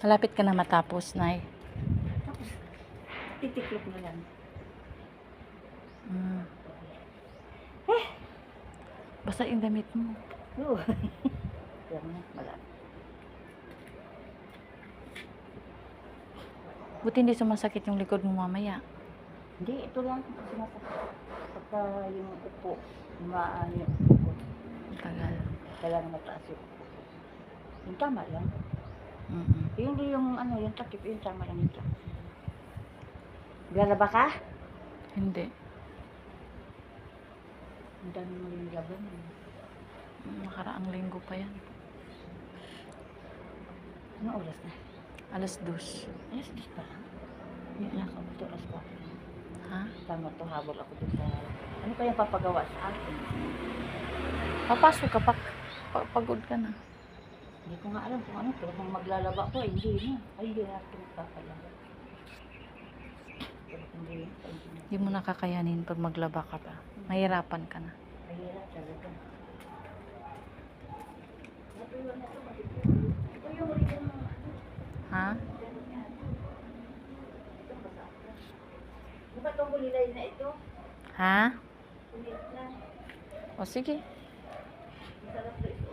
Malapit ka na matapos, Nay. Tapos, titiklop na lang. Mm. Basta yung damit mo. Oo. Yan na, wala. Buti hindi sumasakit yung likod mo mamaya. Hindi, ito lang. Sumasakit. Pagka yung upo, umaan yung upo. Ang Tagal. Kailangan mataas yung upo. Yung tama lang. Mm-mm. Yung Hindi yung ano, yung takip, yung tama lang ito. Lalaba ka? Hindi. Ang dami mo yung laban. eh. Makaraang linggo pa yan. Anong oras na? Alas dos. Alas 10 pa lang. Yan lang ako. Ito alas 4. Ha? Tama to, habol ako dun sa... Ano kaya papagawa sa akin? Papasok ka pa. Pa- pagod ka na. Hindi ko nga alam kung ano. Pero kung maglalaba ko, hindi na. Ay, hindi na ako magpapalaba. Pero hindi, na. Hindi mo nakakayanin pag maglaba ka pa. Mahirapan ka na. Mahirap talaga. Ha? Di ba itong kulilay na ito? Ha? Na. O sige. Masarap na ito.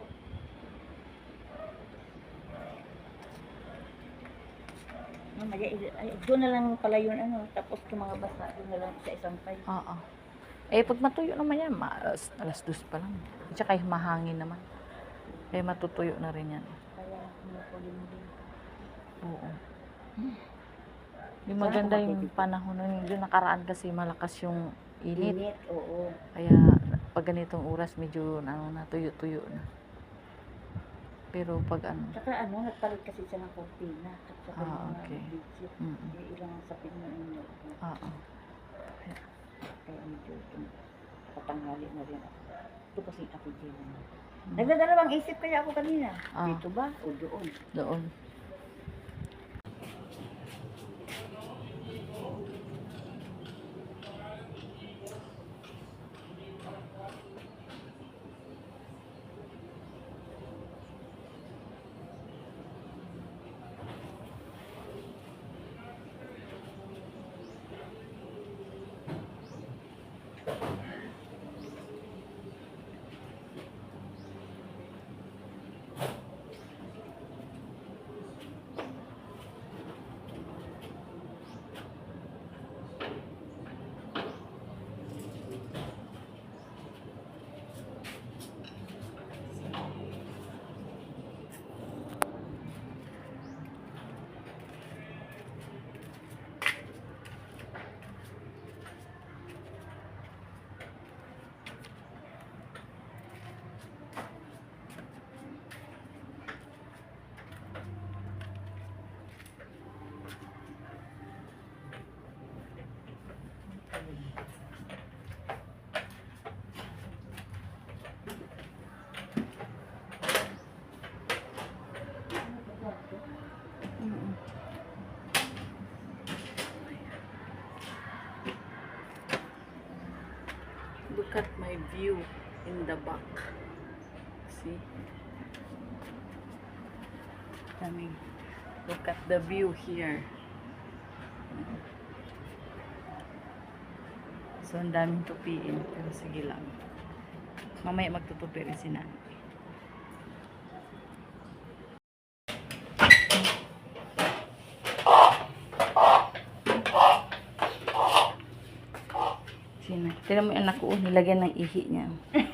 Mamaya, i- ay, doon na lang pala yun ano, tapos yung mga basa, doon na lang sa isang pay. Oo. Eh, pag matuyo naman yan, ma- alas, alas dos pa lang. At saka mahangin naman. Eh, matutuyo na rin yan. Kaya kumukulin din. Oo. Yung maganda yung panahon nun, yung nakaraan kasi malakas yung init. Init, oo. Kaya pag ganitong oras medyo ano na tuyo-tuyo na. Pero pag ano, Saka ano, nagpalit kasi siya ng kortina. At saka Ah, yung mga okay. video. mm Hindi ilang sapin na inyo. Oo. Kaya medyo patanghali na rin ako. Ito kasi ako din. Mm. Nagdadalawang isip kaya ako kanina. Ah. Dito ba o doon? Doon. At my view in the back. See? Daming. Look at the view here. So, ang daming tupiin. Pero sige lang. Mamaya magtutupi rin si nanay. Sina. Tira mo yung anak ko, oh, nilagyan ng ihi niya.